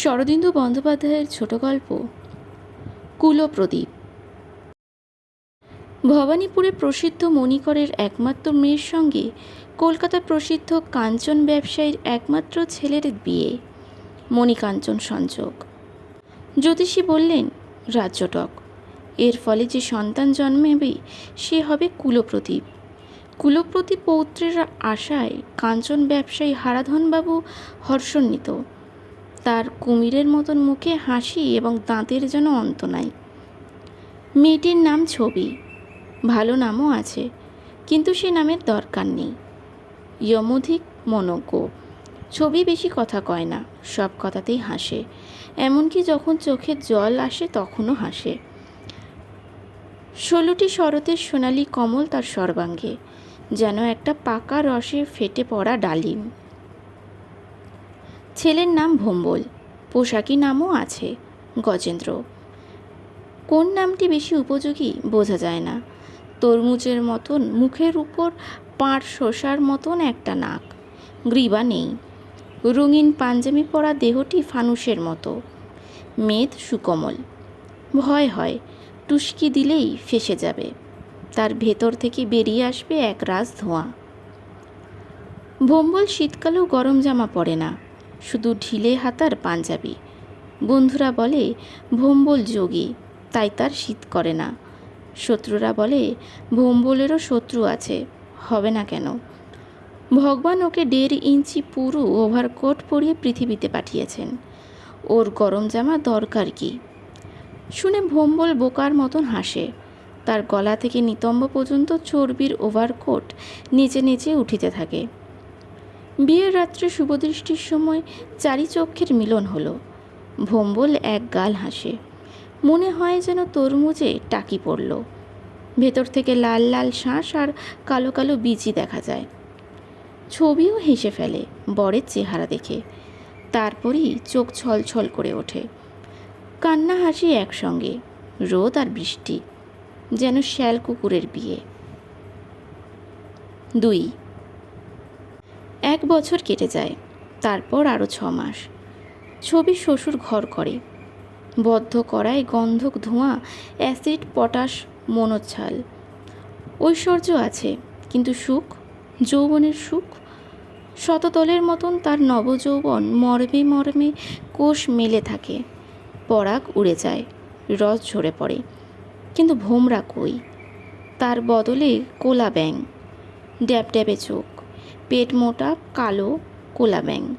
শরদিন্দু বন্দ্যোপাধ্যায়ের ছোট গল্প, কুলপ্রদীপ। ভবানীপুরে প্রসিদ্ধ মণিকরের একমাত্র মেয়ের সঙ্গে কলকাতার প্রসিদ্ধ কাঞ্চন ব্যবসায়ীর একমাত্র ছেলের বিয়ে, মণিকাঞ্চন সংযোগ। জ্যোতিষী বললেন রাজ্যটক এর ফলে যে সন্তান জন্মেবে, সে হবে কুলপ্রদীপ। কুলপ্রদীপ পৌত্রের আশায় কাঞ্চন ব্যবসায়ী হারাধনবাবু হর্ষণ্বিত তার কুমিরের মতন মুখে হাসি এবং দাঁতের যেন অন্ত নাই। মেয়েটির নাম ছবি। ভালো নামও আছে, কিন্তু সে নামের দরকার নেই। যমধিক মনজ্ঞ। ছবি বেশি কথা কয় না, সব কথাতেই হাসে। এমনকি যখন চোখে জল আসে তখনও হাসে। ষোলোটি শরতের সোনালি কমল তার সর্বাঙ্গে, যেন একটা পাকা রসে ফেটে পড়া ডালিম। ছেলের নাম ভম্বল, পোশাকি নামও আছে, গজেন্দ্র। কোন নামটি বেশি উপযোগী বোঝা যায় না। তরমুজের মতন মুখের উপর পাঁট শসার মতন একটা নাক, গ্রীবা নেই। রঙিন পাঞ্জাবি পরা দেহটি ফানুসের মতো, মেদ সুকোমল। ভয় হয়, টুসকি দিলেই ফেসে যাবে। তার ভেতর থেকে বেরিয়ে আসবে এক রাস ধোঁয়া ভম্বল শীতকালেও গরম জামা পরে না। শুধু ঢিলে হাতার পাঞ্জাবি। বন্ধুরা বলে, ভোম্বল যোগী, তাই তার শীত করে না। শত্রুরা বলে, ভোম্বলেরও শত্রু আছে, হবে না কেন? ভগবান ওকে দেড় ইঞ্চি পুরু ওভারকোট পরিয়ে পৃথিবীতে পাঠিয়েছেন। ওর গরম জামা দরকার কি? শুনে ভোম্বল বোকার মতন হাসে। তার গলা থেকে নিতম্ব পর্যন্ত চর্বির ওভারকোট নিচে নিচে উঠিতে থাকে। বিয়ের রাত্রে শুভদৃষ্টির সময় চারি চক্ষের মিলন হলো। ভম্বল এক গাল হাসে। মনে হয় যেন তরমুজে টাকি পড়ল। ভেতর থেকে লাল লাল শাঁস আর কালো কালো বীজি দেখা যায়। ছবিও হেসে ফেলে বরের চেহারা দেখে। তারপরই চোখ ছলছল করে ওঠে। কান্না হাসি একসঙ্গে, রোদ আর বৃষ্টি, যেন শ্যাল কুকুরের বিয়ে। দুই এক বছর কেটে যায়, তারপর আরও ছ মাস। ছবি শ্বশুর ঘর করে। বদ্ধ করায় গন্ধক ধোঁয়া, অ্যাসিড, পটাশ, মনোচ্ছাল। ঐশ্বর্য আছে, কিন্তু সুখ? যৌবনের সুখ? শততলের মতন তার নবযৌবন, মর্মে মর্মে কোষ মেলে থাকে। পরাগ উড়ে যায়, রস ঝরে পড়ে। কিন্তু ভোমরা কই? তার বদলে কোলা ব্যাং ড্যাব ড্যাবে চোখ। পেট মোটা, কালো কোলা ব্যাং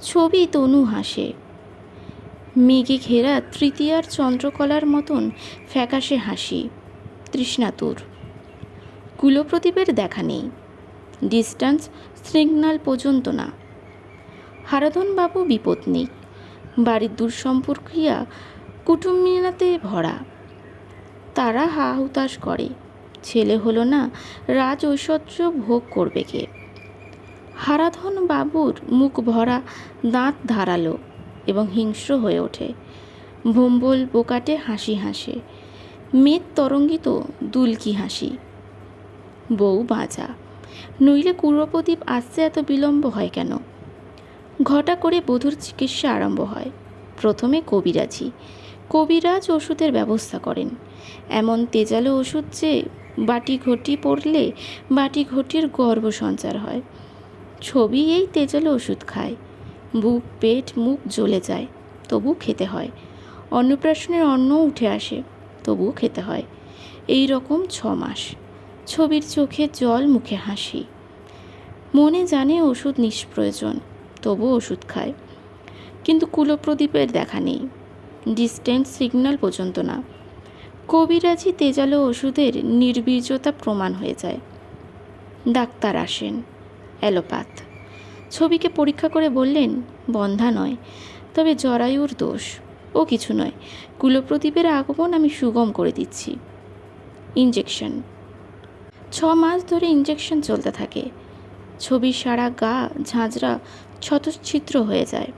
ছবি তনু হাসে। মেঘে ঘেরা তৃতীয়ার চন্দ্রকলার মতন ফ্যাকাশে হাসি তৃষ্ণাতুর কুলপ্রদীপের দেখা নেই। ডিস্ট্যান্স সিগনাল পর্যন্ত না। হারাধনবাবু বিপদ নেই। বাড়ির দূরসম্পর্কিয়া কুটুম্বিনাতে ভরা। তারা হা হুতাশ করে। ছেলে হলো না রাজ ঐশ্বর্য ভোগ করবে কে? হারাধন বাবুর মুখ ভরা দাঁত ধারালো এবং হিংস্র হয়ে ওঠে। ভম্বল বোকাটে হাসি হাসে। মেদ তরঙ্গিত দুলকি হাসি। বউ বাঁচা নইলে কুরপ্রদীপ আসতে এত বিলম্ব হয় কেন? ঘটা করে বধুর চিকিৎসা আরম্ভ হয়। প্রথমে কবিরাজি। কবিরাজ ওষুধের ব্যবস্থা করেন। এমন তেজালো ওষুধ যে বাটি ঘটি পড়লে বাটি ঘটির গর্ভ সঞ্চার হয়। ছবি এই তেজালো ওষুধ খায়। বুক, পেট, মুখ জ্বলে যায়, তবু খেতে হয়। অন্নপ্রাশনের অন্ন উঠে আসে, তবুও খেতে হয়। এই রকম ছ মাস। ছবির চোখে জল, মুখে হাসি। মনে জানে ওষুধ নিষ্প্রয়োজন তবু ওষুধ খায়। কিন্তু কুলপ্রদীপের দেখা নেই। ডিস্টেন্স সিগন্যাল পর্যন্ত না। কবিরাজি তেজালো ওষুধের নির্বীর্যতা প্রমাণ হয়ে যায়। ডাক্তার আসেন, অ্যালোপ্যাথ। ছবিকে পরীক্ষা করে বললেন, বন্ধা নয়, তবে জরায়ুর দোষ। ও কিছু নয়, কুলপ্রদীপের আগমন আমি সুগম করে দিচ্ছি। ইঞ্জেকশন ছ মাস ধরে ইঞ্জেকশন চলতে থাকে। ছবির সারা গা ঝাঁঝরা ছতচ্ছিদ্র হয়ে যায়।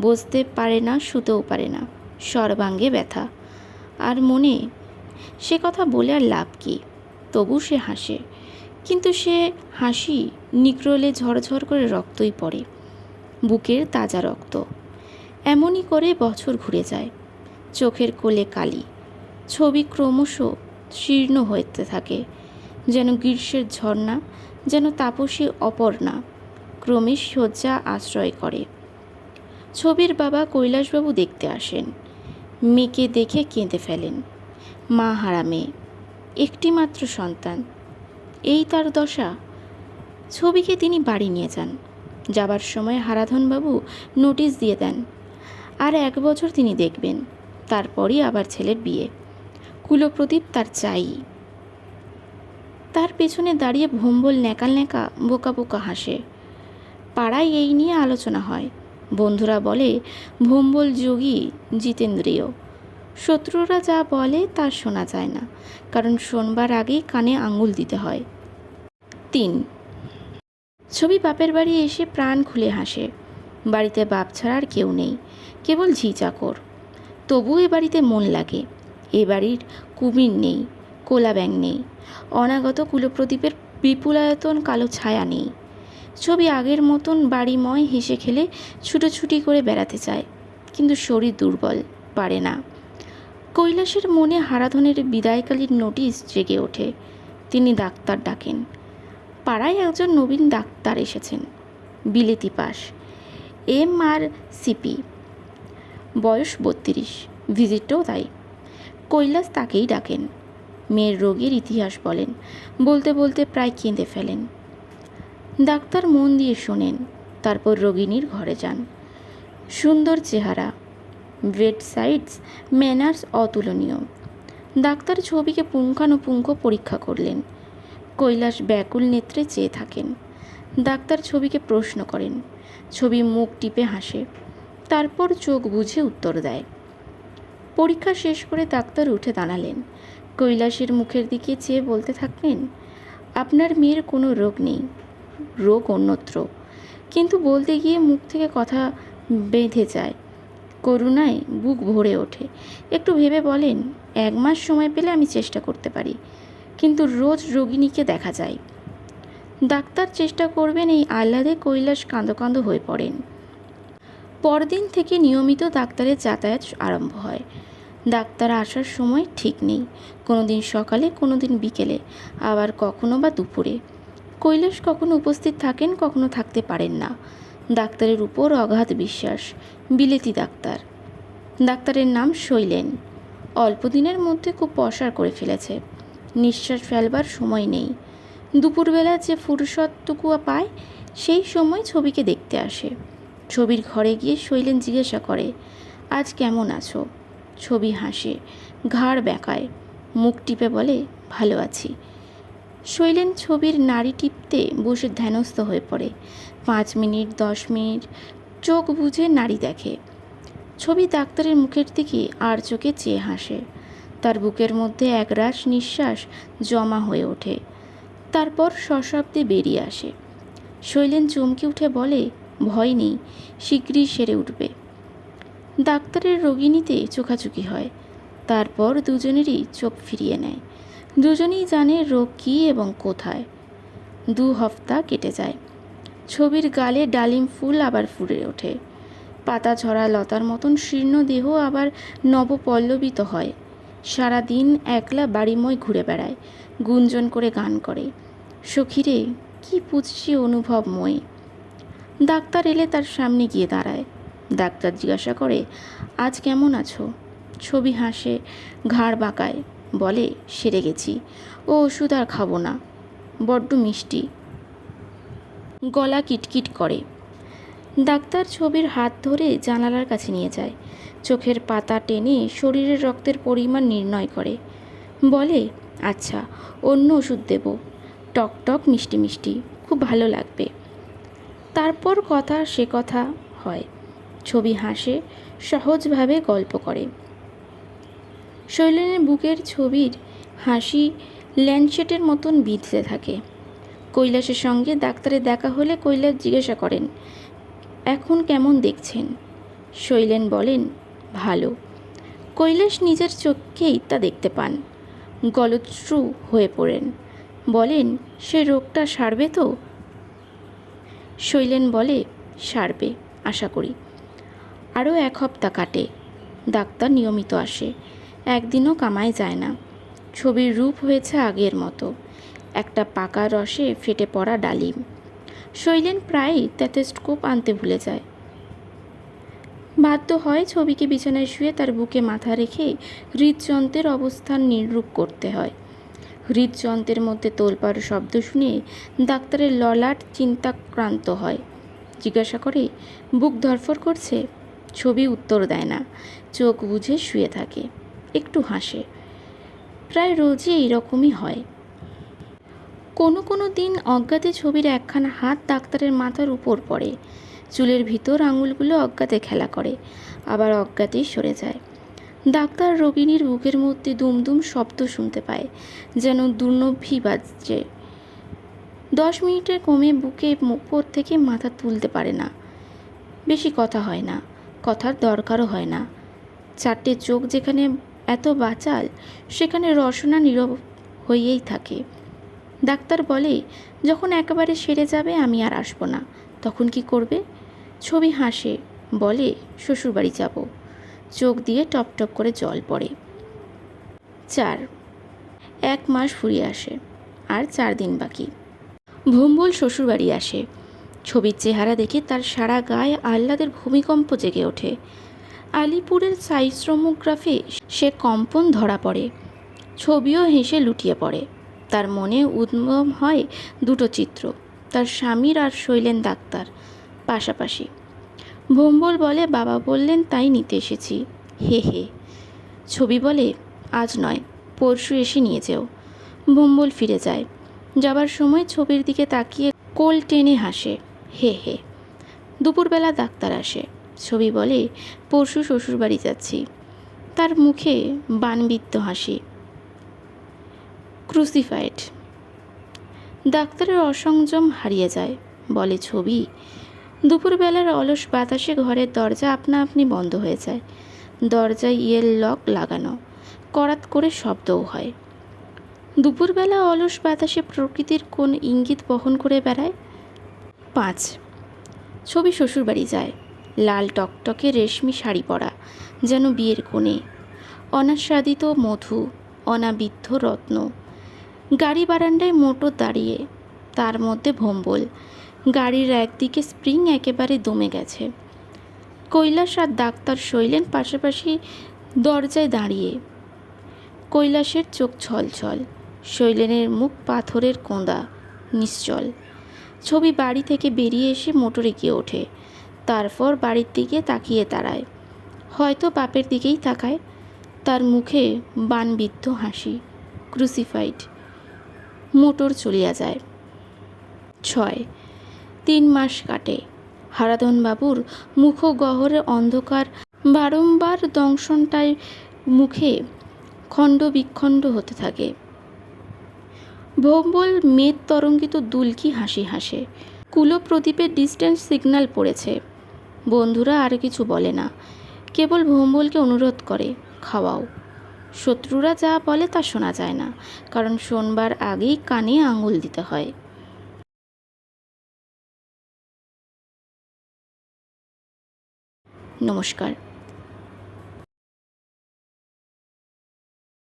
বসতে পারে না, শুতেও পারে না। সর্বাঙ্গে ব্যথা। আর মনে, সে কথা বলে আর লাভ কি? তবু সে হাসে। কিন্তু সে হাসি নিগ্রলে ঝরঝর করে রক্তই পড়ে। বুকের তাজা রক্ত। এমনই করে বছর ঘুরে যায়। চোখের কোলে কালি। ছবি ক্রমশ শীর্ণ হতে থাকে। যেন গ্রীষ্মের ঝর্ণা, যেন তাপসী অপর্ণা। ক্রমে শয্যা আশ্রয় করে। ছবির বাবা কৈলাসবাবু দেখতে আসেন। মেয়েকে দেখে কেঁদে ফেলেন। মা হারা মেয়ে একটি মাত্র সন্তান। এই তার দশা। ছবিকে তিনি বাড়ি নিয়ে যান। যাবার সময় হারাধনবাবু নোটিশ দিয়ে দেন। আর এক বছর তিনি দেখবেন, তারপরই আবার ছেলের বিয়ে। কুলপ্রদীপ তার চাই। তার পেছনে দাঁড়িয়ে ভম্বল ন্যাকাল ন্যাকা বোকা বোকা হাসে। পাড়ায় এই নিয়ে আলোচনা হয়। বন্ধুরা বলে, ভম্বল যোগী জিতেন্দ্রীয়। শত্রুরা যা বলে তা শোনা যায় না, কারণ শোনবার আগেই কানে আঙুল দিতে হয়। তিন, ছবি বাপের বাড়ি এসে প্রাণ খুলে হাসে। বাড়িতে বাপ ছাড়া আর কেউ নেই, কেবল ঝি চাকর তবু এ বাড়িতে মন লাগে। এ বাড়ির কুমির নেই কোলা ব্যাং নেই। অনাগত কুলপ্রদীপের বিপুলায়তন কালো ছায়া নেই। ছবি আগের মতন বাড়িময় হেসে খেলে ছুটোছুটি করে বেড়াতে চায়, কিন্তু শরীর দুর্বল, পারে না। কৈলাসের মনে হারাধনের বিদায়কালীন নোটিশ জেগে ওঠে, তিনি ডাক্তার ডাকেন। পাড়ায় একজন নবীন ডাক্তার এসেছেন, বিলেতি পাস এম আর সিপি বয়স বত্রিশ, ভিজিটও তাই। কৈলাস তাকেই ডাকেন, মেয়ের রোগীর ইতিহাস বলেন, বলতে বলতে প্রায় কেঁদে ফেলেন। ডাক্তার মন দিয়ে শোনেন, তারপর রোগিণীর ঘরে যান। সুন্দর চেহারা বেড সাইডস, ম্যানার্স অতুলনীয়। ডাক্তার ছবিকে পুঙ্খানুপুঙ্খ পরীক্ষা করলেন। কৈলাস ব্যাকুল নেত্রে চেয়ে থাকেন। ডাক্তার ছবিকে প্রশ্ন করেন। ছবি মুখ টিপে হাসে। তারপর চোখ বুঝে উত্তর দেয়। পরীক্ষা শেষ করে ডাক্তার উঠে দাঁড়ালেন। কৈলাসের মুখের দিকে চেয়ে বলতে থাকলেন, আপনার মেয়ের কোনো রোগ নেই। রোগ অন্যত্র। কিন্তু বলতে গিয়ে মুখ থেকে কথা বেঁধে যায়। করুণায় বুক ভরে ওঠে। একটু ভেবে বলেন, এক মাস সময় পেলে আমি চেষ্টা করতে পারি। কিন্তু রোজ রোগিণীকে দেখা যায়। ডাক্তার চেষ্টা করবেন এই আহ্লাদে কৈলাস কাঁদো কাঁদো হয়ে পড়েন। পরদিন থেকে নিয়মিত ডাক্তারের যাতায়াত আরম্ভ হয়। ডাক্তার আসার সময় ঠিক নেই। কোনো দিন সকালে কোনো দিন বিকেলে, আবার কখনো বা দুপুরে। কৈলাস কখনো উপস্থিত থাকেন, কখনো থাকতে পারেন না। ডাক্তারের উপর অগাধ বিশ্বাস। বিলেতি ডাক্তার। ডাক্তারের নাম শৈলেন। অল্প দিনের মধ্যে খুব পসার করে ফেলেছে। নিঃশ্বাস ফেলবার সময় নেই। দুপুরবেলা যে ফুরসতটুকু পায়, সেই সময় ছবিকে দেখতে আসে। ছবির ঘরে গিয়ে শৈলেন জিজ্ঞাসা করে, আজ কেমন আছো? ছবি হাসে, ঘাড় বেঁকায় মুখ টিপে বলে, ভালো আছি। শৈলেন ছবির নাড়ি টিপতে বসে ধ্যানস্থ হয়ে পড়ে। পাঁচ মিনিট, দশ মিনিট, চোখ বুঝে নাড়ি দেখে। ছবি ডাক্তারের মুখের দিকে আর চোখে চেয়ে হাসে। তার বুকের মধ্যে একরাশ নিঃশ্বাস জমা হয়ে ওঠে। তারপর সশব্দে বেরিয়ে আসে। শৈলেন চমকে উঠে বলে, ভয় নেই শীঘ্রই সেরে উঠবে। ডাক্তারের রোগিণীতে চোখাচুকি হয়। তারপর দুজনেরই চোখ ফিরিয়ে নেয়। দুজনেই জানে রোগ কী এবং কোথায়। দু হপ্তা কেটে যায়। ছবির গালে ডালিম ফুল আবার ফুটে ওঠে। পাতা ঝরা লতার মতন শীর্ণ দেহ আবার নবপল্লবিত হয়। সারা দিন একলা বাড়িময় ঘুরে বেড়ায়, গুঞ্জন করে গান করে। সখীরে, কি পুচ্ছি অনুভবময় ডাক্তার এলে তার সামনে গিয়ে দাঁড়ায়। ডাক্তার জিজ্ঞাসা করে, আজ কেমন আছো? ছবি হাসে, ঘাড় বাঁকায়। বলে, সেরে গেছি। ও ওষুধ আর খাব না। বড্ড মিষ্টি। গলা কিটকিট করে। ডাক্তার ছবির হাত ধরে জানালার কাছে নিয়ে যায়। চোখের পাতা টেনে শরীরের রক্তের পরিমাণ নির্ণয় করে। বলে আচ্ছা অন্য ওষুধ দেব। টক টক মিষ্টি মিষ্টি, খুব ভালো লাগবে। তারপর কথা সে কথা হয়। ছবি হাসে, সহজভাবে গল্প করে। শৈলেনের বুকের ছবির হাসি ল্যান্ডশেটের মতন বিঁধতে থাকে। কৈলাসের সঙ্গে ডাক্তারের দেখা হলে কৈলাস জিজ্ঞাসা করেন, এখন কেমন দেখছেন? শৈলেন বলেন, ভালো। কৈলাস নিজের চোখকেই তা দেখতে পান গলৎশ্রু হয়ে পড়েন। বলেন, সে রোগটা সারবে তো? শৈলেন বলে, সারবে, আশা করি। আরও এক হপ্তা কাটে, ডাক্তার নিয়মিত আসে। একদিনও কামায় যায় না। ছবির রূপ হয়েছে আগের মতো। একটা পাকা রসে ফেটে পড়া ডালিম। শৈলেন প্রায়ই টেথোস্কোপ আনতে ভুলে যায়। বাধ্য হয় ছবিকে বিছানায় শুয়ে তার বুকে মাথা রেখে হৃদযন্ত্রের অবস্থান নিরূপ করতে হয়। হৃদযন্ত্রের মধ্যে তোলপাড় শব্দ শুনে ডাক্তারের ললাট চিন্তাক্রান্ত হয়। জিজ্ঞাসা করে, বুক ধরফর করছে? ছবি উত্তর দেয় না। চোখ বুঝে শুয়ে থাকে। একটু হাসে। প্রায় রোজই এইরকমই হয়। কোনো কোনো দিন অজ্ঞাতে ছবির একখানা হাত ডাক্তারের মাথার উপর পড়ে। চুলের ভিতর আঙুলগুলো অজ্ঞাতে খেলা করে, আবার অজ্ঞাতেই সরে যায়। ডাক্তার রোগিণীর বুকের মধ্যে দুমদুম শব্দ শুনতে পায়, যেন দুর্নভি বাজছে। দশ মিনিটের কমে বুকে উপর থেকে মাথা তুলতে পারে না। বেশি কথা হয় না, কথার দরকারও হয় না। চারটে চোখ যেখানে এত বাচাল, সেখানে রসনা নীরব হয়েই থাকে। ডাক্তার বলে, যখন একেবারে সেরে যাবে, আমি আর আসব না। তখন কি করবে? ছবি হাসে, বলে, শ্বশুরবাড়ি যাব। চোখ দিয়ে টপ টপ করে জল পড়ে। চার, এক মাস ফুরিয়ে আসে, আর চার দিন বাকি। ভুম্বল শ্বশুরবাড়ি আসে। ছবির চেহারা দেখে তার সারা গায়ে আহ্লাদের ভূমিকম্প জেগে ওঠে। আলিপুরের সাইস্রোমোগ্রাফে সে কম্পন ধরা পড়ে, ছবিও হেসে লুটিয়ে পড়ে। তার মনে উদ্যম হয় দুটো চিত্র, তার স্বামীর আর শৈলেন ডাক্তার। পাশাপাশি ভোম্বল বলে, বাবা বললেন, তাই নিতে এসেছি। হে হে। ছবি বলে, আজ নয়, পরশু এসে নিয়ে যেও। ভোম্বল ফিরে যায়। যাবার সময় ছবির দিকে তাকিয়ে কোল টেনে হাসে, হে হে। দুপুরবেলা ডাক্তার আসে। ছবি বলে, পরশু শ্বশুরবাড়ি যাচ্ছি। তার মুখে বানবিত্ত হাসি। ক্রুসিফাইড ডাক্তারের অসংযম হারিয়ে যায়, বলে ছবি। দুপুরবেলার অলস বাতাসে ঘরের দরজা আপনা আপনি বন্ধ হয়ে যায়। দরজায় ইয়েল লক লাগানো, করাত করে শব্দও হয়। দুপুরবেলা অলস বাতাসে প্রকৃতির কোন ইঙ্গিত বহন করে বেড়ায়? পাঁচ। ছবি শ্বশুরবাড়ি যায়। লাল টকটকে রেশমি শাড়ি পরা, যেন বিয়ের কোণে। অনাস্বাদিত মধু, অনাবিদ্ধ রত্ন। গাড়ি বারান্দায় মোটর দাঁড়িয়ে, তার মধ্যে ভম্বল। গাড়ির একদিকে স্প্রিং একেবারে দমে গেছে। কৈলাস আর ডাক্তার শৈলেন পাশাপাশি দরজায় দাঁড়িয়ে। কৈলাসের চোখ ছলছল, শৈলেনের মুখ পাথরের কোঁদা, নিশ্চল। ছবি বাড়ি থেকে বেরিয়ে এসে মোটরে গিয়ে ওঠে। তারপর বাড়ির দিকে তাকিয়ে দাঁড়ায়। হয়তো বাপের দিকেই তাকায়। তার মুখে বানবিদ্ধ হাসি ক্রুসিফাইড মোটর চলিয়া যায়। ছয়। তিন মাস কাটে। হারাধন বাবুর মুখ গহরে অন্ধকার বারংবার দংশনটায় মুখে খণ্ড হতে থাকে। ভোম্বল মেদ তরঙ্গিত দুলকি হাসি হাসে। কুলো প্রদীপের ডিস্টেন্স সিগন্যাল পড়েছে। বন্ধুরা আর কিছু বলে না। কেবল ভোম্বলকে অনুরোধ করে, খাওয়াও। শত্রুরা যা বলে তা শোনা যায় না, কারণ শোনবার আগেই কানে আঙুল দিতে হয়। নমস্কার।